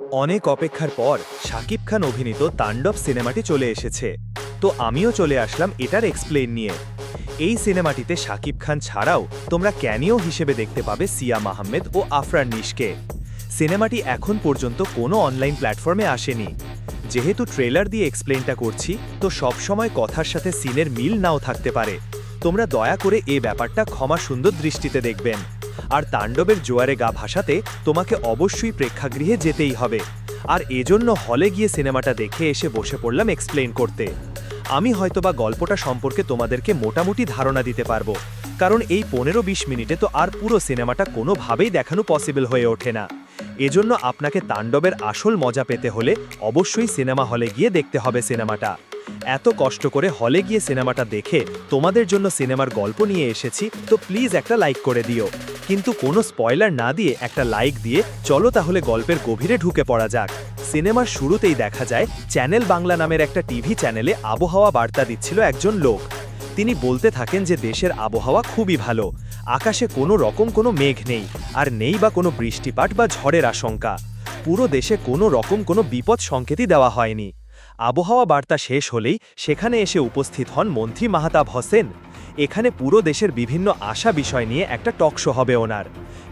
অনেক অপেক্ষার পর শাকিব খান অভিনীত তাণ্ডব সিনেমাটি চলে এসেছে। তো আমিও চলে আসলাম এটার এক্সপ্লেন নিয়ে। এই সিনেমাটিতে শাকিব খান ছাড়াও তোমরা ক্যানিও হিসেবে দেখতে পাবে সিয়াম আহমেদ ও আফরান নিশকে। সিনেমাটি এখন পর্যন্ত কোনো অনলাইন প্ল্যাটফর্মে আসেনি। যেহেতু ট্রেলার দিয়ে এক্সপ্লেনটা করছি, তো সবসময় কথার সাথে সিনের মিল নাও থাকতে পারে। তোমরা দয়া করে এ ব্যাপারটা ক্ষমা সুন্দর দৃষ্টিতে দেখবেন। আর তাণ্ডবের জোয়ারে গা ভাসাতে তোমাকে অবশ্যই প্রেক্ষাগৃহে যেতেই হবে। আর এজন্য হলে গিয়ে সিনেমাটা দেখে এসে বসে পড়লাম এক্সপ্লেন করতে। আমি হয়তোবা গল্পটা সম্পর্কে তোমাদেরকে মোটামুটি ধারণা দিতে পারব, কারণ এই পনেরো বিশ মিনিটে তো আর পুরো সিনেমাটা কোনোভাবেই দেখানো পসিবল হয়ে ওঠে না। এজন্য আপনাকে তাণ্ডবের আসল মজা পেতে হলে অবশ্যই সিনেমা হলে গিয়ে দেখতে হবে সিনেমাটা। এত কষ্ট করে হলে গিয়ে সিনেমাটা দেখে তোমাদের জন্য সিনেমার গল্প নিয়ে এসেছি, তো প্লিজ একটা লাইক করে দিও। কিন্তু কোনো স্পয়লার না দিয়ে একটা লাইক দিয়ে চলো তাহলে গল্পের গভীরে ঢুকে পড়া যাক। সিনেমার শুরুতেই দেখা যায়, চ্যানেল বাংলা নামের একটা টিভি চ্যানেলে আবহাওয়া বার্তা দিচ্ছিল একজন লোক। তিনি বলতে থাকেন যে দেশের আবহাওয়া খুবই ভালো, আকাশে কোনো রকম কোনো মেঘ নেই, আর নেই বা কোনো বৃষ্টিপাত বা ঝড়ের আশঙ্কা। পুরো দেশে কোনো রকম কোনো বিপদ সংকেতই দেওয়া হয়নি। আবহাওয়া বার্তা শেষ হলেই সেখানে এসে উপস্থিত হন মন্ত্রী মাহতাব হোসেন। এখানে পুরো দেশের বিভিন্ন আশা বিষয় নিয়ে একটা টক শো হবে ওনার।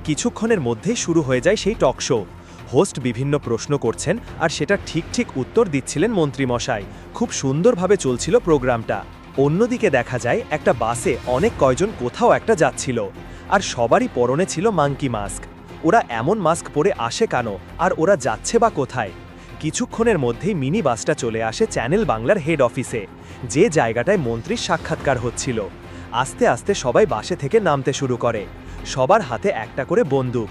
কিছুক্ষণের মধ্যেই শুরু হয়ে যায় সেই টক শো। হোস্ট বিভিন্ন প্রশ্ন করছেন আর সেটা ঠিক ঠিক উত্তর দিচ্ছিলেন মন্ত্রীমশাই। খুব সুন্দরভাবে চলছিল প্রোগ্রামটা। অন্যদিকে দেখা যায় একটা বাসে অনেক কয়জন কোথাও একটা যাচ্ছিল। আর সবারই পরনে ছিল মাঙ্কি মাস্ক। ওরা এমন মাস্ক পরে আসে কেন? আর ওরা যাচ্ছে বা কোথায়? কিছুক্ষণের মধ্যেই মিনি বাসটা চলে আসে চ্যানেল বাংলার হেড অফিসে। যে জায়গাটায় মন্ত্রীর সাক্ষাৎকার হচ্ছিল। আস্তে আস্তে সবাই বাসে থেকে নামতে শুরু করে। সবার হাতে একটা করে বন্দুক।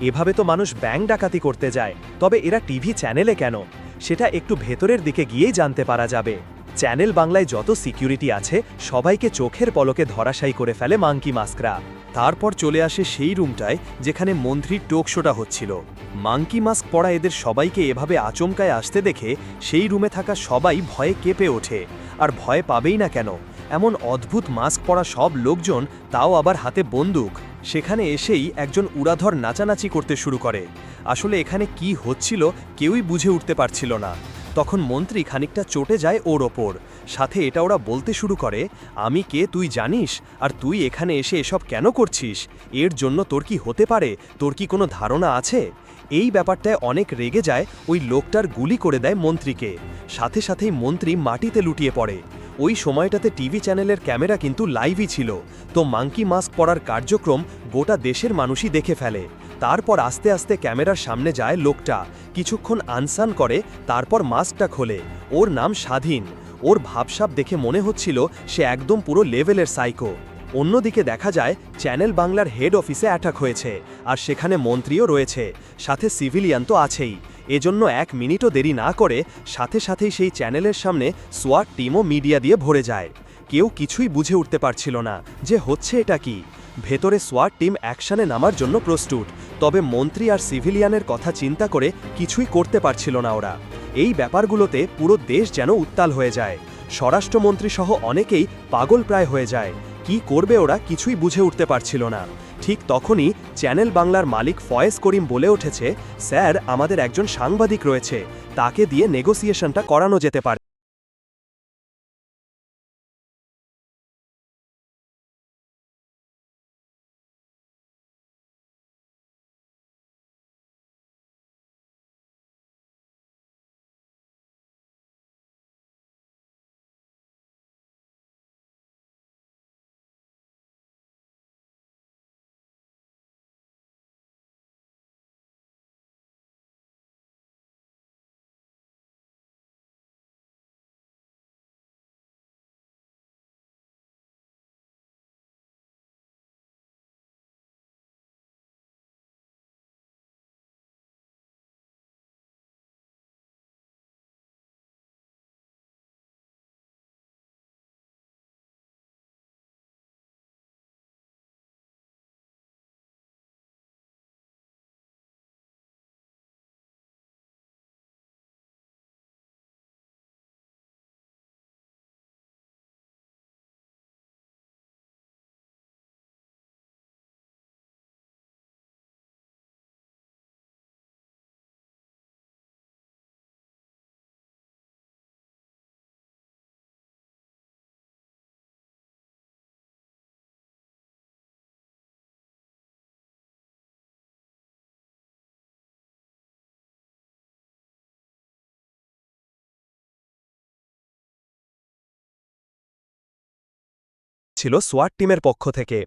এভাবে তো মানুষ ব্যাংক ডাকাতি করতে যায়। তবে এরা টিভি চ্যানেলে কেন? সেটা একটু ভেতরের দিকে গিয়েই জানতে পারা যাবে। চ্যানেল বাংলায় যত সিকিউরিটি আছে, সবাইকে চোখের পলকে ধরাশায়ী করে ফেলে মাঙ্কি মাস্করা। তারপর চলে আসে সেই রুমটায়, যেখানে মন্ত্রীর টোক শোটা হচ্ছিল। মাঙ্কি মাস্ক পরা এদের সবাইকে এভাবে আচমকায় আসতে দেখে, সেই রুমে থাকা সবাই ভয়ে কেঁপে ওঠে। আর ভয় পাবেই না কেন? এমন অদ্ভুত মাস্ক পরা সব লোকজন, তাও আবার হাতে বন্দুক। সেখানে এসেই একজন উড়াধর নাচানাচি করতে শুরু করে। আসলে এখানে কি হচ্ছিল কেউই বুঝে উঠতে পারছিল না। তখন মন্ত্রী খানিকটা চটে যায় ওর ওপর। সাথে এটা ওরা বলতে শুরু করে, আমি কে তুই জানিস? আর তুই এখানে এসে এসব কেন করছিস? এর জন্য তোর কি হতে পারে? তোর কি কোনো ধারণা আছে? এই ব্যাপারটায় অনেক রেগে যায় ওই লোকটার গুলি করে দেয় মন্ত্রীকে। সাথে সাথেই মন্ত্রী মাটিতে লুটিয়ে পড়ে। ওই সময়টাতে টিভি চ্যানেলের ক্যামেরা কিন্তু লাইভই ছিল। তো মাঙ্কি মাস্ক পরার কার্যক্রম গোটা দেশের মানুষই দেখে ফেলে। তারপর আস্তে আস্তে ক্যামেরার সামনে যায় লোকটা। কিছুক্ষণ আনসান করে, তারপর মাস্কটা খোলে। ওর নাম স্বাধীন। ওর ভাবসাব দেখে মনে হচ্ছিল সে একদম পুরো লেভেলের সাইকো। অন্যদিকে দেখা যায়, চ্যানেল বাংলার হেড অফিসে অ্যাটাক হয়েছে। আর সেখানে মন্ত্রীও রয়েছে। সাথে সিভিলিয়ান তো আছেই। এজন্য এক মিনিটও দেরি না করে সাথে সাথেই সেই চ্যানেলের সামনে সোয়াট টিমও মিডিয়া দিয়ে ভরে যায়। কেউ কিছুই বুঝে উঠতে পারছিল না যে হচ্ছে এটা কি। ভেতরে সোয়াট টিম অ্যাকশানে নামার জন্য প্রস্তুত, তবে মন্ত্রী আর সিভিলিয়ানের কথা চিন্তা করে কিছুই করতে পারছিল না ওরা। এই ব্যাপারগুলোতে পুরো দেশ যেন উত্তাল হয়ে যায়। স্বরাষ্ট্রমন্ত্রী সহ অনেকেই পাগল প্রায় হয়ে যায়। কি করবে ওরা কিছুই বুঝে উঠতে পারছিল না। ঠিক তখনই চ্যানেল বাংলার মালিক ফয়েজ করিম বলে উঠেছে, স্যার, আমাদের একজন সাংবাদিক রয়েছে, তাকে দিয়ে নেগোসিয়েশনটা করানো যেতে পারে। আসছিল সোয়াট টিমের পক্ষ থেকে,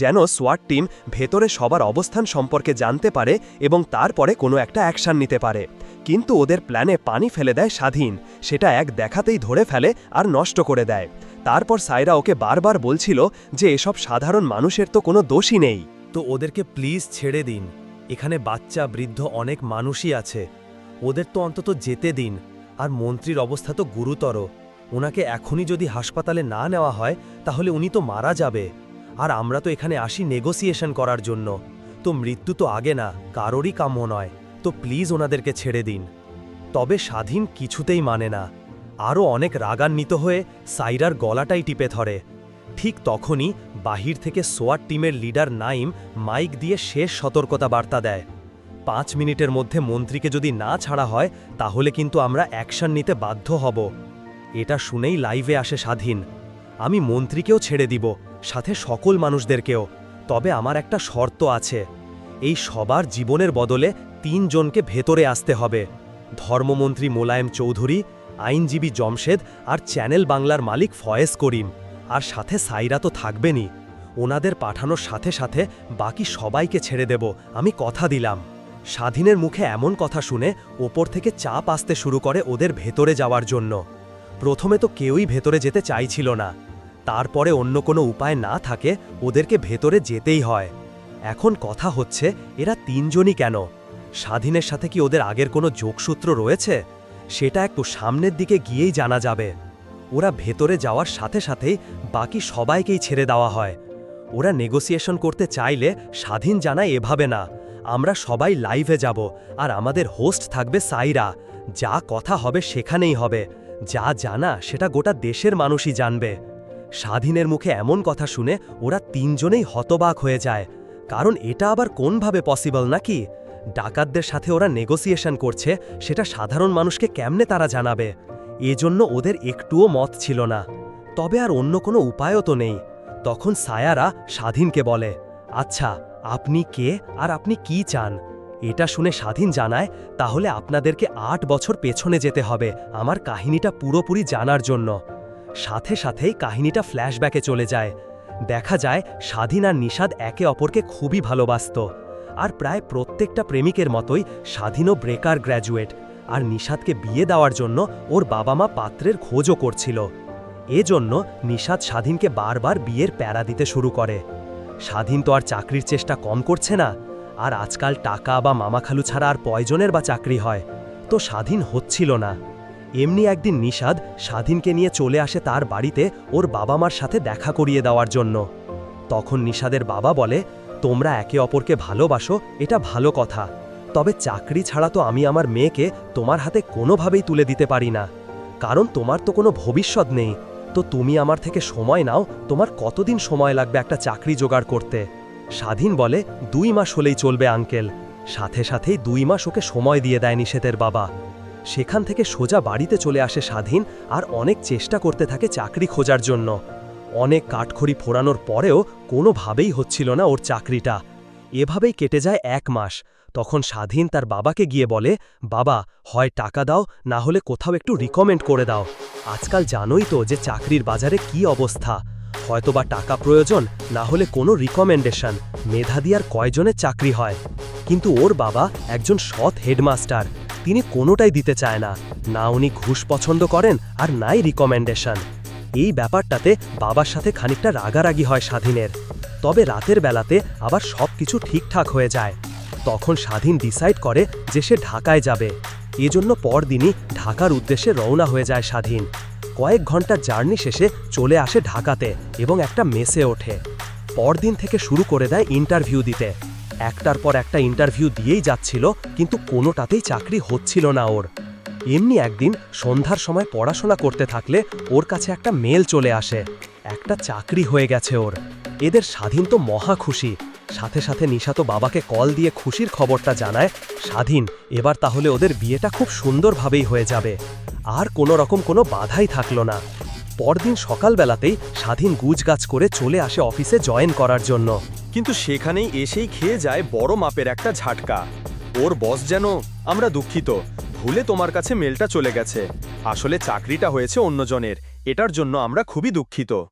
যেন সোয়াট টিম ভেতরে সবার অবস্থান সম্পর্কে জানতে পারে এবং তারপরে কোনো একটা অ্যাকশন নিতে পারে। কিন্তু ওদের প্ল্যানে পানি ফেলে দেয় স্বাধীন, সেটা এক দেখাতেই ধরে ফেলে আর নষ্ট করে দেয়। তারপর সাইরা ওকে বারবার বলছিল যে এসব সাধারণ মানুষের তো কোনো দোষই নেই। তো ওদেরকে প্লিজ ছেড়ে দিন। এখানে বাচ্চা, বৃদ্ধ অনেক মানুষই আছে। ওদের তো অন্তত যেতে দিন। আর মন্ত্রীর অবস্থা তো গুরুতর। ওনাকে এখনই যদি হাসপাতালে না নেওয়া হয়, তাহলে উনি তো মারা যাবে। আর আমরা তো এখানে আসি নেগোসিয়েশন করার জন্য। তো মৃত্যু তো আগে না, কারোরই কাম্য নয়। তো প্লিজ ওনাদেরকে ছেড়ে দিন। তবে স্বাধীন কিছুতেই মানে না। আরও অনেক রাগান্বিত হয়ে সাইরার গলাটাই টিপে ধরে। ঠিক তখনই বাহির থেকে সোয়াট টিমের লিডার নাইম মাইক দিয়ে শেষ সতর্কতা বার্তা দেয়। পাঁচ মিনিটের মধ্যে মন্ত্রীকে যদি না ছাড়া হয়, তাহলে কিন্তু আমরা অ্যাকশন নিতে বাধ্য হব। এটা শুনেই লাইভে আসে স্বাধীন। আমি মন্ত্রীকেও ছেড়ে দিব, সাথে সকল মানুষদেরকেও। তবে আমার একটা শর্ত আছে। এই সবার জীবনের বদলে তিনজনকে ভেতরে আসতে হবে। ধর্মমন্ত্রী মোলায়েম চৌধুরী, আইনজীবী জমশেদ আর চ্যানেল বাংলার মালিক ফয়েজ করিম। আর সাথে সাইরা তো থাকবেনই। ওনাদের পাঠানোর সাথে সাথে বাকি সবাইকে ছেড়ে দেব, আমি কথা দিলাম। স্বাধীনের মুখে এমন কথা শুনে ওপর থেকে চাপ আসতে শুরু করে ওদের ভেতরে যাওয়ার জন্য। প্রথমে তো কেউই ভেতরে যেতে চাইছিল না। তারপরে অন্য কোনো উপায় না থাকে, ওদেরকে ভেতরে যেতেই হয়। এখন কথা হচ্ছে, এরা তিনজনই কেন? স্বাধীনের সাথে কি ওদের আগের কোনো যোগসূত্র রয়েছে? সেটা একটু সামনের দিকে গিয়েই জানা যাবে। ওরা ভেতরে যাওয়ার সাথে সাথেই বাকি সবাইকেই ছেড়ে দেওয়া হয়। ওরা নেগোসিয়েশন করতে চাইলে স্বাধীন জানায় এভাবে না, আমরা সবাই লাইভে যাব, আর আমাদের হোস্ট থাকবে সাইরা। যা কথা হবে সেখানেই হবে। যা জানা সেটা গোটা দেশের মানুষই জানবে। স্বাধীনের মুখে এমন কথা শুনে ওরা তিনজনেই হতবাক হয়ে যায়। কারণ এটা আবার কোনভাবে পসিবল নাকি? ডাকাতদের সাথে ওরা নেগোসিয়েশন করছে, সেটা সাধারণ মানুষকে কেমনে তারা জানাবে? এজন্য ওদের একটুও মত ছিল না। তবে আর অন্য কোনো উপায়ও তো নেই। তখন সায়ারা স্বাধীনকে বলে আচ্ছা আপনি কে আর আপনি কি চান? এটা শুনে স্বাধীন জানায়, তাহলে আপনাদেরকে আট বছর পেছনে যেতে হবে আমার কাহিনীটা পুরোপুরি জানার জন্য। সাথে সাথেই কাহিনীটা ফ্ল্যাশব্যাকে চলে যায়। দেখা যায়, স্বাধীন আর নিষাদ একে অপরকে খুবই ভালোবাসত। আর প্রায় প্রত্যেকটা প্রেমিকের মতোই স্বাধীনও ব্রেকার গ্র্যাজুয়েট। আর নিষাদকে বিয়ে দেওয়ার জন্য ওর বাবা মা পাত্রের খোঁজও করছিল। এজন্য নিষাদ স্বাধীনকে বারবার বিয়ের প্যারা দিতে শুরু করে। স্বাধীন তো আর চাকরির চেষ্টা কম করছে না। আর আজকাল টাকা বা মামাখালু ছাড়া আর পয়জনের বা চাকরি হয়। তো স্বাধীন হচ্ছিল না। এমনি একদিন নিষাদ স্বাধীনকে নিয়ে চলে আসে তার বাড়িতে ওর বাবা মার সাথে দেখা করিয়ে দেওয়ার জন্য। তখন নিষাদের বাবা বলে, তোমরা একে অপরকে ভালোবাসো, এটা ভালো কথা। তবে চাকরি ছাড়া তো আমি আমার মেয়েকে তোমার হাতে কোনোভাবেই তুলে দিতে পারি না। কারণ তোমার তো কোনো ভবিষ্যৎ নেই। তো তুমি আমার থেকে সময় নাও, তোমার কতদিন সময় লাগবে একটা চাকরি জোগাড় করতে? স্বাধীন বলে দুই মাস হলেই চলবে, আঙ্কেল। সাথে সাথেই দুই মাস ওকে সময় দিয়ে দেয় নিষেধের বাবা। সেখান থেকে সোজা বাড়িতে চলে আসে স্বাধীন আর অনেক চেষ্টা করতে থাকে চাকরি খোঁজার জন্য। অনেক কাঠখড়ি ফোরানোর পরেও কোনোভাবেই হচ্ছিল না ওর চাকরিটা। এভাবেই কেটে যায় এক মাস। তখন স্বাধীন তার বাবাকে গিয়ে বলে, বাবা, হয় টাকা দাও, না হলে কোথাও একটু রিকমেন্ড করে দাও। আজকাল জানোই তো যে চাকরির বাজারে কি অবস্থা। হয়তোবা টাকা প্রয়োজন, না হলে কোনো রিকমেন্ডেশন মেধা দিয়ার কয়জনের চাকরি হয়? কিন্তু ওর বাবা একজন সৎ হেডমাস্টার তিনি কোনোটাই দিতে চায় না। না উনি ঘুষ পছন্দ করেন আর নাই রিকমেন্ডেশন এই ব্যাপারটাতে বাবার সাথে খানিকটা রাগারাগি হয় স্বাধীনের। তবে রাতের বেলাতে আবার সব কিছু ঠিকঠাক হয়ে যায়। তখন স্বাধীন ডিসাইড করে যে সে ঢাকায় যাবে। এজন্য পরদিনই ঢাকার উদ্দেশ্যে রওনা হয়ে যায় স্বাধীন। কয়েক ঘণ্টা জার্নি শেষে চলে আসে ঢাকাতে এবং একটা মেসে ওঠে। পরদিন থেকে শুরু করে দেয় ইন্টারভিউ দিতে। একটার পর একটা ইন্টারভিউ দিয়েই যাচ্ছিল, কিন্তু কোনোটাতেই চাকরি হচ্ছিল না ওর। এমনি একদিন সন্ধ্যার সময় পড়াশোনা করতে থাকলে ওর কাছে একটা মেল চলে আসে। একটা চাকরি হয়ে গেছে ওর। এদের স্বাধীন তো মহা খুশি। সাথে সাথে নিশাতো বাবাকে কল দিয়ে খুশির খবরটা জানায়, স্বাধীন, এবার তাহলে ওদের বিয়েটা খুব সুন্দরভাবেই হয়ে যাবে। আর কোনো রকম কোনো বাধাই থাকল না। পরদিন সকালবেলাতেই স্বাধীন গুজগাছ করে চলে আসে অফিসে জয়েন করার জন্য। কিন্তু সেখানেই এসেই খেয়ে যায় বড় মাপের একটা ঝাটকা। ওর বস যেন, আমরা দুঃখিত, ভুলে তোমার কাছে মেলটা চলে গেছে। আসলে চাকরিটা হয়েছে অন্যজনের, এটার জন্য আমরা খুবই দুঃখিত।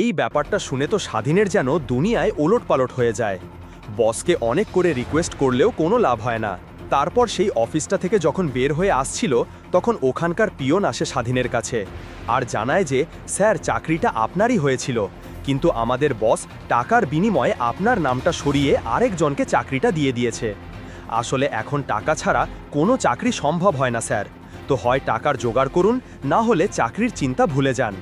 এই ব্যাপারটা শুনে তো স্বাধীনের যেন দুনিয়ায় ওলটপালট হয়ে যায়। বসকে অনেক করে রিকোয়েস্ট করলেও কোনো লাভ হয় না। তারপর সেই অফিসটা থেকে যখন বের হয়ে আসছিল, তখন ওখানকার পিয়ন আসে স্বাধীনের কাছে আর জানায় যে, স্যার, চাকরিটা আপনারই হয়েছিল। কিন্তু আমাদের বস টাকার বিনিময়ে আপনার নামটা সরিয়ে আরেকজনকে চাকরিটা দিয়ে দিয়েছে। আসলে এখন টাকা ছাড়া কোনো চাকরি সম্ভব হয় না, স্যার। তো হয় টাকার জোগাড় করুন, না হলে চাকরির চিন্তা ভুলে যান।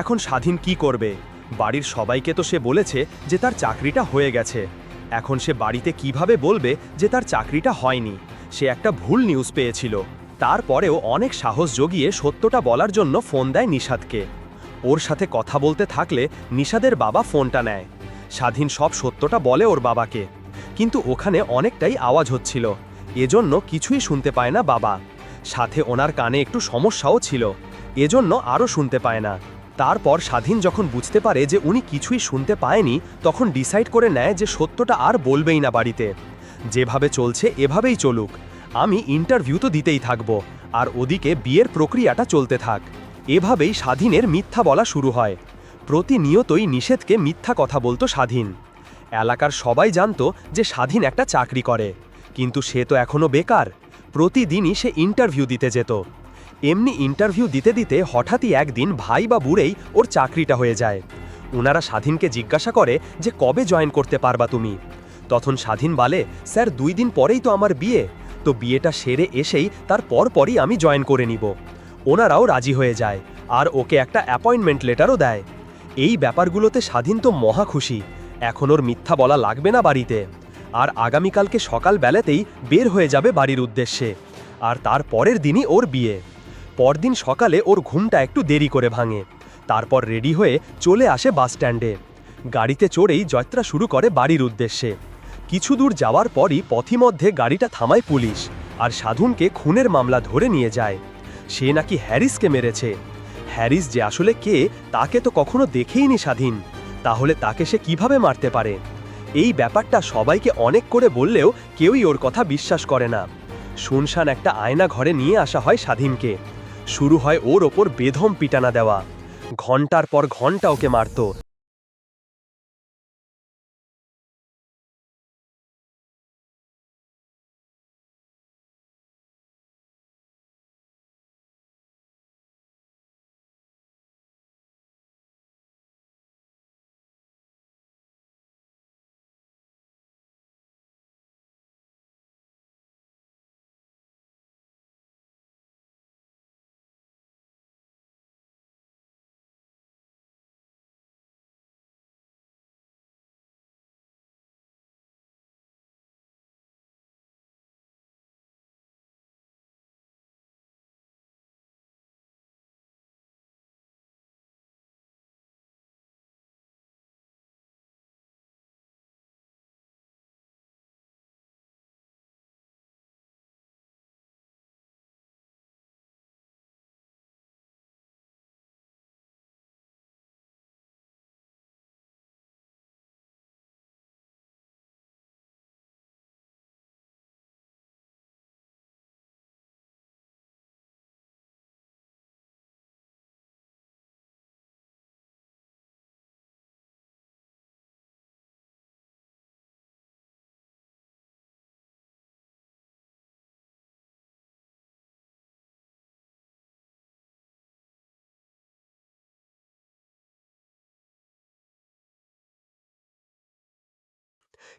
এখন স্বাধীন কি করবে? বাড়ির সবাইকে তো সে বলেছে যে তার চাকরিটা হয়ে গেছে। এখন সে বাড়িতে কীভাবে বলবে যে তার চাকরিটা হয়নি? সে একটা ভুল নিউজ পেয়েছিল। তারপরেও অনেক সাহস জগিয়ে সত্যটা বলার জন্য ফোন দেয় নিষাদকে। ওর সাথে কথা বলতে থাকলে নিষাদের বাবা ফোনটা নেয়। স্বাধীন সব সত্যটা বলে ওর বাবাকে। কিন্তু ওখানে অনেকটাই আওয়াজ হচ্ছিল। এজন্য কিছুই শুনতে পায় না বাবা। সাথে ওনার কানে একটু সমস্যাও ছিল। এজন্য আরও শুনতে পায় না। তারপর স্বাধীন যখন বুঝতে পারে যে উনি কিছুই শুনতে পায়নি, তখন ডিসাইড করে নেয় যে সত্যটা আর বলবেই না বাড়িতে। যেভাবে চলছে, এভাবেই চলুক। আমি ইন্টারভিউ তো দিতেই থাকব, আর ওদিকে বিয়ের প্রক্রিয়াটা চলতে থাক। এভাবেই স্বাধীনের মিথ্যা বলা শুরু হয়। প্রতিনিয়তই নিষেধকে মিথ্যা কথা বলতো স্বাধীন। এলাকার সবাই জানত যে স্বাধীন একটা চাকরি করে। কিন্তু সে তো এখনও বেকার। প্রতিদিনই সে ইন্টারভিউ দিতে যেত। এমনি ইন্টারভিউ দিতে দিতে হঠাৎই একদিন ভাই বা বুড়েই ওর চাকরিটা হয়ে যায়। ওনারা স্বাধীনকে জিজ্ঞাসা করে যে কবে জয়েন করতে পারবা তুমি? তখন স্বাধীন বলে, স্যার, দুই দিন পরেই তো আমার বিয়ে। তো বিয়েটা সেরে এসেই তার পরপরই আমি জয়েন করে নিব। ওনারাও রাজি হয়ে যায়। আর ওকে একটা অ্যাপয়েন্টমেন্ট লেটারও দেয়। এই ব্যাপারগুলোতে স্বাধীন তো মহা খুশি। এখন ওর মিথ্যা বলা লাগবে না বাড়িতে। আর আগামীকালকে সকাল বেলাতেই বের হয়ে যাবে বাড়ির উদ্দেশ্যে। আর তার পরের দিনই ওর বিয়ে। পরদিন সকালে ওর ঘুমটা একটু দেরি করে ভাঙে। তারপর রেডি হয়ে চলে আসে বাস স্ট্যান্ডে। গাড়িতে চড়েই যাত্রা শুরু করে বাড়ির উদ্দেশ্যে। কিছু দূর যাওয়ার পরই পথিমধ্যে গাড়িটা থামায় পুলিশ আর সাধুনকে খুনের মামলা ধরে নিয়ে যায়। সে নাকি হ্যারিসকে মেরেছে। হ্যারিস যে আসলে কে, তাকে তো কখনো দেখেইনি স্বাধীন। তাহলে তাকে সে কীভাবে মারতে পারে? এই ব্যাপারটা সবাইকে অনেক করে বললেও কেউই ওর কথা বিশ্বাস করে না। শুনশান একটা আয়না ঘরে নিয়ে আসা হয় স্বাধীনকে। শুরু হয় ওর ওপর বেধম পিটানা দেওয়া। ঘণ্টার পর ঘণ্টা ওকে মারত।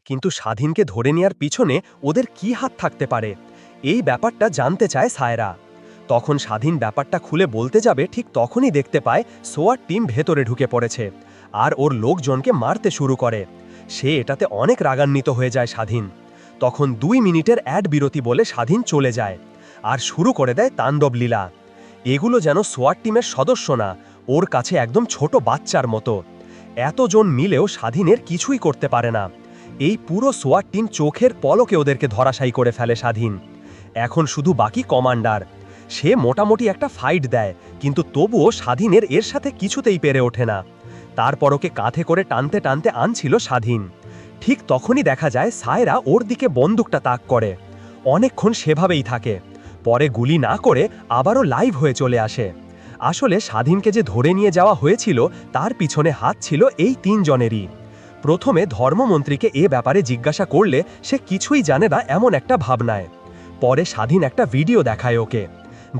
কিন্তু স্বাধীনকে ধরে নেওয়ার পিছনে ওদের কি হাত থাকতে পারে? এই ব্যাপারটা জানতে চায় সায়রা। তখন স্বাধীন ব্যাপারটা খুলে বলতে যাবে, ঠিক তখনই দেখতে পায় সোয়ার টিম ভেতরে ঢুকে পড়েছে আর ওর লোকজনকে মারতে শুরু করে। সে এটাতে অনেক রাগান্বিত হয়ে যায় স্বাধীন। তখন দুই মিনিটের অ্যাড বিরতি বলে স্বাধীন চলে যায় আর শুরু করে দেয় তাণ্ডব লীলা এগুলো যেন সোয়ার টিমের সদস্য না, ওর কাছে একদম ছোট বাচ্চার মতো। এতজন মিলেও স্বাধীনের কিছুই করতে পারে না। এই পুরো সোয়ার টিম চোখের পলকে ওদেরকে ধরাশায়ী করে ফেলে স্বাধীন। এখন শুধু বাকি কমান্ডার। সে মোটামুটি একটা ফাইট দেয়, কিন্তু তবুও স্বাধীনের এর সাথে কিছুতেই পেরে ওঠে না। তারপর ওকে কাঁধে করে টানতে টানতে আনছিল স্বাধীন। ঠিক তখনই দেখা যায় সায়রা ওর দিকে বন্দুকটা তাক করে। অনেকক্ষণ সেভাবেই থাকে। পরে গুলি না করে আবারও লাইভ হয়ে চলে আসে। আসলে স্বাধীনকে যে ধরে নিয়ে যাওয়া হয়েছিল, তার পিছনে হাত ছিল এই তিনজনেরই। প্রথমে ধর্মমন্ত্রীকে এ ব্যাপারে জিজ্ঞাসা করলে সে কিছুই জানে না এমন একটা ভাবনায়। পরে স্বাধীন একটা ভিডিও দেখায় ওকে,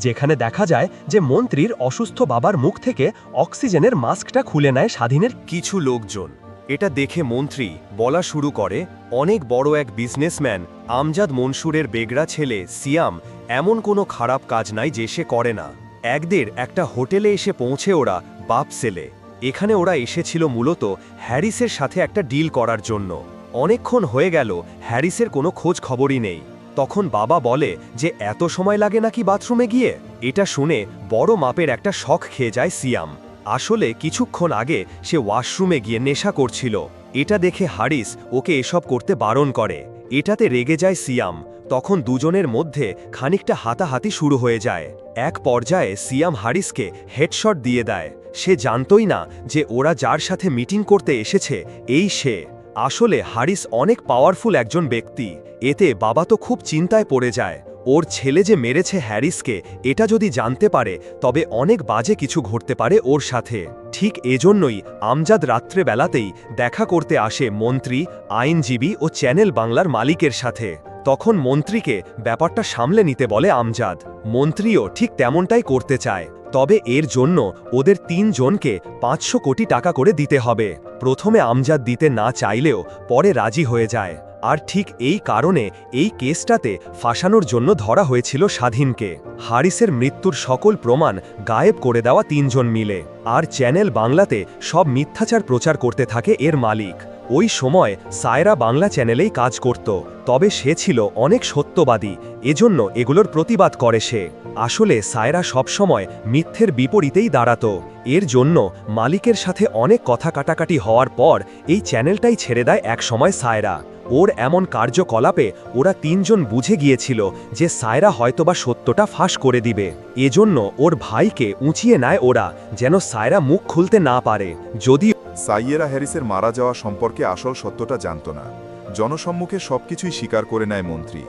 যেখানে দেখা যায় যে মন্ত্রীর অসুস্থ বাবার মুখ থেকে অক্সিজেনের মাস্কটা খুলে নেয় স্বাধীনের কিছু লোকজন। এটা দেখে মন্ত্রী বলা শুরু করে, অনেক বড় এক বিজনেসম্যান, আমজাদ মনসুরের বেগড়া ছেলে, সিয়াম, এমন কোনো খারাপ কাজ নাই যে সে করে না। একদের একটা হোটেলে এসে পৌঁছে ওরা, বাপ সেলে এখানে ওরা এসেছিল মূলত হ্যারিসের সাথে একটা ডিল করার জন্য। অনেকক্ষণ হয়ে গেল, হ্যারিসের কোনো খোঁজ খবরই নেই। তখন বাবা বলে যে, এত সময় লাগে নাকি বাথরুমে গিয়ে? এটা শুনে বড় মাপের একটা শখ খেয়ে যায় সিয়াম। আসলে কিছুক্ষণ আগে সে ওয়াশরুমে গিয়ে নেশা করছিল। এটা দেখে হারিস ওকে এসব করতে বারণ করে। এটাতে রেগে যায় সিয়াম। তখন দুজনের মধ্যে খানিকটা হাতাহাতি শুরু হয়ে যায়। এক পর্যায়ে সিয়াম হারিসকে হেডশট দিয়ে দেয়। সে জানতই না যে ওরা যার সাথে মিটিং করতে এসেছে, এই সে। আসলে হারিস অনেক পাওয়ারফুল একজন ব্যক্তি। এতে বাবা তো খুব চিন্তায় পড়ে যায়। ওর ছেলে যে মেরেছে হ্যারিসকে, এটা যদি জানতে পারে, তবে অনেক বাজে কিছু ঘটতে পারে ওর সাথে। ঠিক এজন্যই আমজাদ রাত্রেবেলাতেই দেখা করতে আসে মন্ত্রী, আইনজীবী ও চ্যানেল বাংলার মালিকের সাথে। তখন মন্ত্রীকে ব্যাপারটা সামলে নিতে বলে আমজাদ। মন্ত্রীও ঠিক তেমনটাই করতে চায়। তবে এর জন্য ওদের তিনজনকে পাঁচশো কোটি টাকা করে দিতে হবে। প্রথমে আমজাদ দিতে না চাইলেও পরে রাজি হয়ে যায়। আর ঠিক এই কারণে এই কেসটাতে ফাঁসানোর জন্য ধরা হয়েছিল স্বাধীনকে। হারিসের মৃত্যুর সকল প্রমাণ গায়েব করে দেওয়া তিনজন মিলে। আর চ্যানেল বাংলাতে সব মিথ্যাচার প্রচার করতে থাকে এর মালিক। ওই সময় সায়রা বাংলা চ্যানেলেই কাজ করত, তবে সে ছিল অনেক সত্যবাদী, এজন্য এগুলোর প্রতিবাদ করে সে। আসলে সায়রা সবসময় মিথ্যের বিপরীতেই দাঁড়াতো। এর জন্য মালিকের সাথে অনেক কথা কাটাকাটি হওয়ার পর এই চ্যানেলটাই ছেড়ে দেয় এক সময় সায়রা। ওর এমন কার্যকলাপে ওরা তিনজন বুঝে গিয়েছিল যে সায়রা হয়তোবা সত্যটা ফাঁস করে দিবে। এজন্য ওর ভাইকে উঁচিয়ে নেয় ওরা, যেন সায়রা মুখ খুলতে না পারে। যদি সাইয়েরা হ্যারিসের মারা যাওয়া সম্পর্কে আসল সত্যটা জানত না। জনসম্মুখে সবকিছুই স্বীকার করে নেয় মন্ত্রী।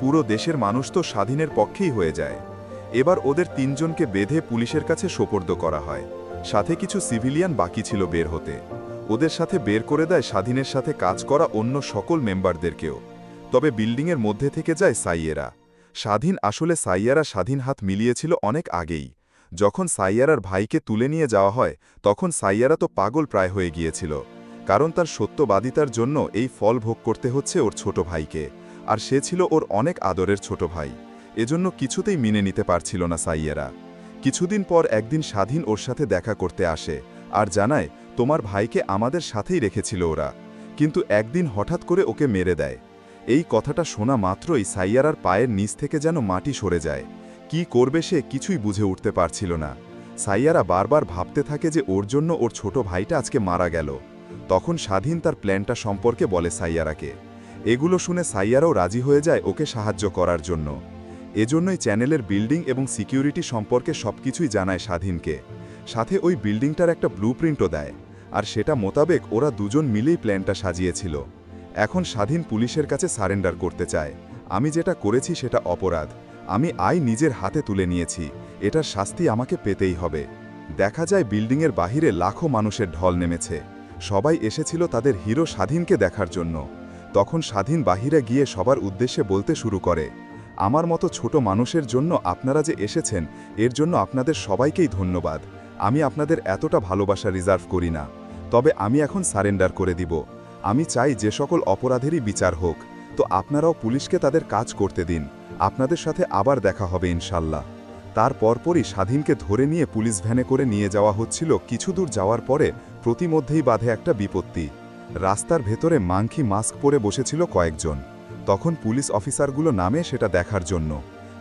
পুরো দেশের মানুষ তো স্বাধীনের পক্ষেই হয়ে যায়। এবার ওদের তিনজনকে বেঁধে পুলিশের কাছে সোপর্দ করা হয়। সাথে কিছু সিভিলিয়ান বাকি ছিল বের হতে। ওদের সাথে বের করে দেয় স্বাধীনের সাথে কাজ করা অন্য সকল মেম্বারদেরকেও। তবে বিল্ডিংয়ের মধ্যে থেকে যায় সাইয়েরা। স্বাধীন আসলে সাইয়ারা স্বাধীন হাত মিলিয়েছিল অনেক আগেই। যখন সাইয়ারার ভাইকে তুলে নিয়ে যাওয়া হয়, তখন সাইয়ারা তো পাগল প্রায় হয়ে গিয়েছিল। কারণ তার সত্যবাদিতার জন্য এই ফল ভোগ করতে হচ্ছে ওর ছোট ভাইকে। আর সে ছিল ওর অনেক আদরের ছোট ভাই। এজন্য কিছুতেই মেনে নিতে পারছিল না সাইয়ারা। কিছুদিন পর একদিন স্বাধীন ওর সাথে দেখা করতে আসে আর জানায়, তোমার ভাইকে আমাদের সাথেই রেখেছিল ওরা। কিন্তু একদিন হঠাৎ করে ওকে মেরে দেয়। এই কথাটা শোনা মাত্রই সাইয়ারার পায়ের নিচ থেকে যেন মাটি সরে যায়। কি করবে সে কিছুই বুঝে উঠতে পারছিল না। সাইয়ারা বারবার ভাবতে থাকে যে ওর জন্য ওর ছোট ভাইটা আজকে মারা গেল। তখন স্বাধীন তার প্ল্যানটা সম্পর্কে বলে সাইয়ারাকে। এগুলো শুনে সাইয়ারাও রাজি হয়ে যায় ওকে সাহায্য করার জন্য। এজন্যই চ্যানেলের বিল্ডিং এবং সিকিউরিটি সম্পর্কে সবকিছুই জানায় স্বাধীনকে। সাথে ওই বিল্ডিংটার একটা ব্লুপ্রিন্টও দেয়। আর সেটা মোতাবেক ওরা দুজন মিলেই প্ল্যানটা সাজিয়েছিল। এখন স্বাধীন পুলিশের কাছে সারেন্ডার করতে চায়। আমি যেটা করেছি সেটা অপরাধ। আমি আই নিজের হাতে তুলে নিয়েছি। এটার শাস্তি আমাকে পেতেই হবে। দেখা যায় বিল্ডিংয়ের বাহিরে লাখো মানুষের ঢল নেমেছে। সবাই এসেছিল তাদের হিরো স্বাধীনকে দেখার জন্য। তখন স্বাধীন বাহিরে গিয়ে সবার উদ্দেশ্যে বলতে শুরু করে আমার মতো ছোট মানুষের জন্য আপনারা যে এসেছেন, এর জন্য আপনাদের সবাইকেই ধন্যবাদ। আমি আপনাদের এতটা ভালোবাসা রিজার্ভ করি না। তবে আমি এখন সারেন্ডার করে দিব। আমি চাই যে সকল অপরাধেরই বিচার হোক। তো আপনারাও পুলিশকে তাদের কাজ করতে দিন। আপনাদের সাথে আবার দেখা হবে ইনশাল্লাহ। তার পরপরই স্বাধীনকে ধরে নিয়ে পুলিশ ভ্যানে করে নিয়ে যাওয়া হচ্ছিল কিছু দূর যাওয়ার পরে প্রতিমধ্যেই বাধে একটা বিপত্তি। রাস্তার ভেতরে মাংখি মাস্ক পরে বসেছিল কয়েকজন। তখন পুলিশ অফিসারগুলো নামে সেটা দেখার জন্য।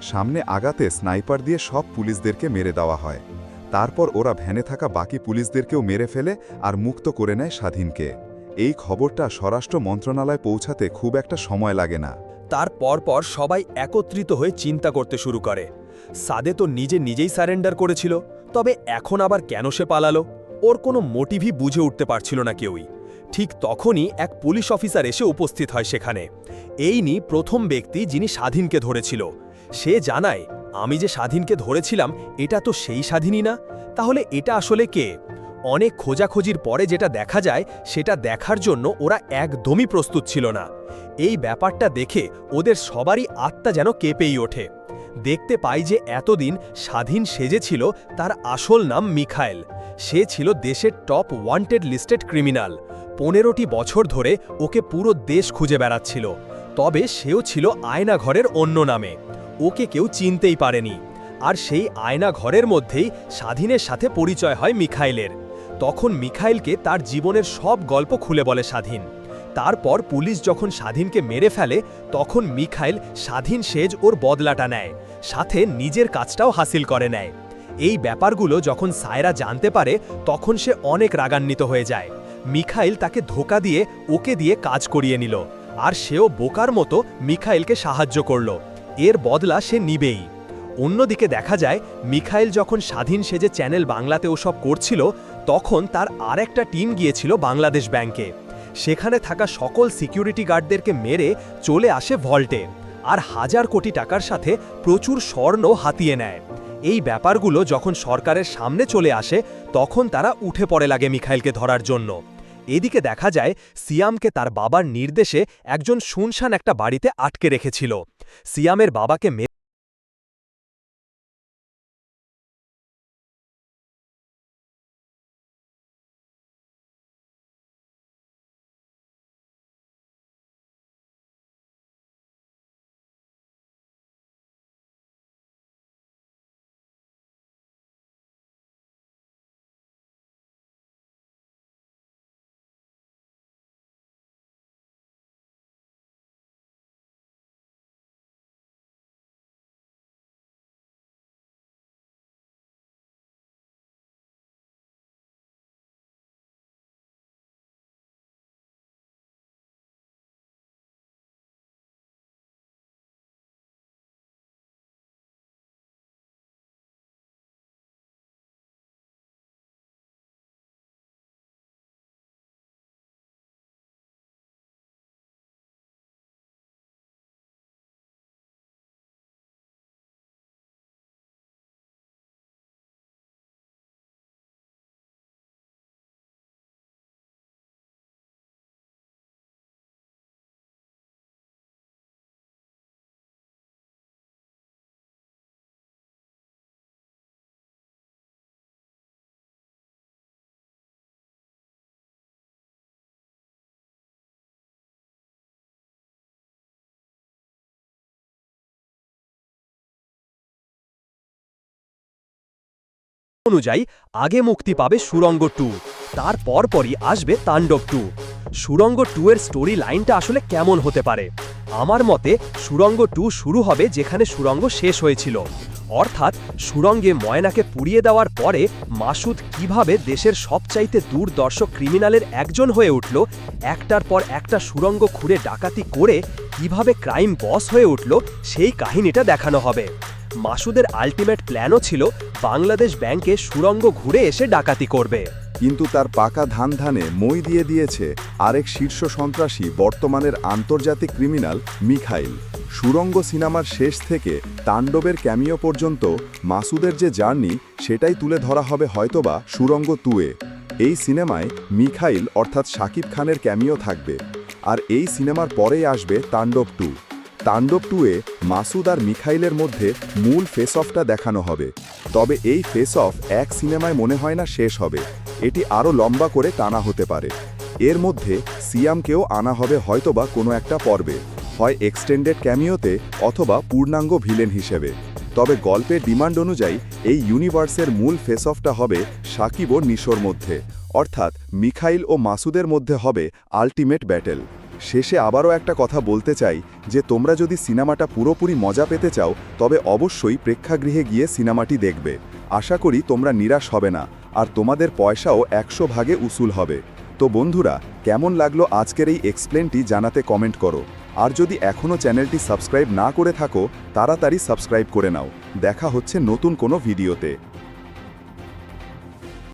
সামনে আগাতে স্নাইপার দিয়ে সব পুলিশদেরকে মেরে দেওয়া হয়। তারপর ওরা ভ্যানে থাকা বাকি পুলিশদেরকেও মেরে ফেলে আর মুক্ত করে নেয় স্বাধীনকে। এই খবরটা স্বরাষ্ট্র মন্ত্রণালয় পৌঁছাতে খুব একটা সময় লাগে না। তার পরপর সবাই একত্রিত হয়ে চিন্তা করতে শুরু করে। সাদে তো নিজে নিজেই স্যারেন্ডার করেছিল, তবে এখন আবার কেন সে পালালো? ওর কোনো মোটিভই বুঝে উঠতে পারছিল না কেউই। ঠিক তখনই এক পুলিশ অফিসার এসে উপস্থিত হয় সেখানে। এই নি প্রথম ব্যক্তি যিনি স্বাধীনকে ধরেছিল, সে জানায়, আমি যে স্বাধীনকে ধরেছিলাম, এটা তো সেই স্বাধীনই না। তাহলে এটা আসলে কে? অনেক খোঁজাখোঁজির পরে যেটা দেখা যায়, সেটা দেখার জন্য ওরা একদমই প্রস্তুত ছিল না। এই ব্যাপারটা দেখে ওদের সবারই আত্মা যেন কেঁপেই ওঠে। দেখতে পাই যে এতদিন স্বাধীন সেজেছিল তার আসল নাম মিখাইল। সে ছিল দেশের টপ ওয়ান্টেড লিস্টেড ক্রিমিনাল পনেরোটি বছর ধরে ওকে পুরো দেশ খুঁজে বেড়াচ্ছিল। তবে সেও ছিল আয়না ঘরের অন্য নামে। ওকে কেউ চিনতেই পারেনি। আর সেই আয়না ঘরের মধ্যেই স্বাধীনের সাথে পরিচয় হয় মিখাইলের। তখন মিখাইলকে তার জীবনের সব গল্প খুলে বলে স্বাধীন। তারপর পুলিশ যখন স্বাধীনকে মেরে ফেলে, তখন মিখাইল স্বাধীন সেজ ওর বদলাটা নেয়, সাথে নিজের কাজটাও হাসিল করে নেয়। এই ব্যাপারগুলো যখন সায়রা জানতে পারে, তখন সে অনেক রাগান্বিত হয়ে যায়। মিখাইল তাকে ধোকা দিয়ে ওকে দিয়ে কাজ করিয়ে নিল, আর সেও বোকার মতো মিখাইলকে সাহায্য করল। এর বদলা সে নিবেই। অন্যদিকে দেখা যায়, মিখাইল যখন স্বাধীন সেজে চ্যানেল বাংলাতে ওসব করছিল, তখন তার আর একটা টিম গিয়েছিল বাংলাদেশ ব্যাংকে। সেখানে থাকা সকল সিকিউরিটি গার্ডদেরকে মেরে চলে আসে ভল্টে, আর হাজার কোটি টাকার সাথে প্রচুর স্বর্ণ হাতিয়ে নেয়। এই ব্যাপারগুলো যখন সরকারের সামনে চলে আসে, তখন তারা উঠে পড়ে লাগে মিখাইলকে ধরার জন্য। এদিকে দেখা যায়, সিয়ামকে তার বাবার নির্দেশে একজন শুনশান একটা বাড়িতে আটকে রেখেছিল। সিয়ামের বাবাকে অনুযায়ী আগে মুক্তি পাবে সুরঙ্গ টু, তার পরপরই আসবে তাণ্ডব টু। সুরঙ্গ টু এর স্টোরি লাইনটা আসলে কেমন হতে পারে? আমার মতে সুরঙ্গ টু শুরু হবে যেখানে সুরঙ্গ শেষ হয়েছিল। অর্থাৎ সুরঙ্গে ময়নাকে পুড়িয়ে দেওয়ার পরে মাসুদ কীভাবে দেশের সবচাইতে দূরদর্শক ক্রিমিনালের একজন হয়ে উঠল, একটার পর একটা সুরঙ্গ খুঁড়ে ডাকাতি করে কীভাবে ক্রাইম বস হয়ে উঠল, সেই কাহিনীটা দেখানো হবে। মাসুদের আলটিমেট প্ল্যানও ছিল বাংলাদেশ ব্যাংকে সুরঙ্গ ঘুরে এসে ডাকাতি করবে। কিন্তু তার পাকা ধান ধানে মই দিয়ে দিয়েছে আরেক শীর্ষ সন্ত্রাসী বর্তমানের আন্তর্জাতিক ক্রিমিনাল মিখাইল। সুরঙ্গ সিনেমার শেষ থেকে তাণ্ডবের ক্যামিও পর্যন্ত মাসুদের যে জার্নি, সেটাই তুলে ধরা হবে হয়তোবা সুরঙ্গ তুয়ে এই সিনেমায় মিখাইল অর্থাৎ শাকিব খানের ক্যামিও থাকবে। আর এই সিনেমার পরেই আসবে তাণ্ডব টু। তাণ্ডব টুয়ে মাসুদ আর মিখাইলের মধ্যে মূল ফেস অফটা দেখানো হবে। তবে এই ফেস অফ এক সিনেমায় মনে হয় না শেষ হবে। এটি আরও লম্বা করে টানা হতে পারে। এর মধ্যে সিয়ামকেও আনা হবে হয়তোবা কোনো একটা পর্বে। হয় এক্সটেন্ডেড ক্যামিওতে অথবা পূর্ণাঙ্গ ভিলেন হিসেবে। তবে গল্পের ডিমান্ড অনুযায়ী এই ইউনিভার্সের মূল ফেস অফটা হবে সাকিব ও নিশোর মধ্যে। অর্থাৎ মিখাইল ও মাসুদের মধ্যে হবে আলটিমেট ব্যাটেল শেষে আবারও একটা কথা বলতে চাই যে তোমরা যদি সিনেমাটা পুরোপুরি মজা পেতে চাও, তবে অবশ্যই প্রেক্ষাগৃহে গিয়ে সিনেমাটি দেখবে। আশা করি তোমরা নিরাশ হবে না, আর তোমাদের পয়সাও একশো ভাগে উসুল হবে। তো বন্ধুরা, কেমন লাগল আজকের এই এক্সপ্লেনটি জানাতে কমেন্ট করো। আর যদি এখনও চ্যানেলটি সাবস্ক্রাইব না করে থাকো, তাড়াতাড়ি সাবস্ক্রাইব করে নাও। দেখা হচ্ছে নতুন কোনো ভিডিওতে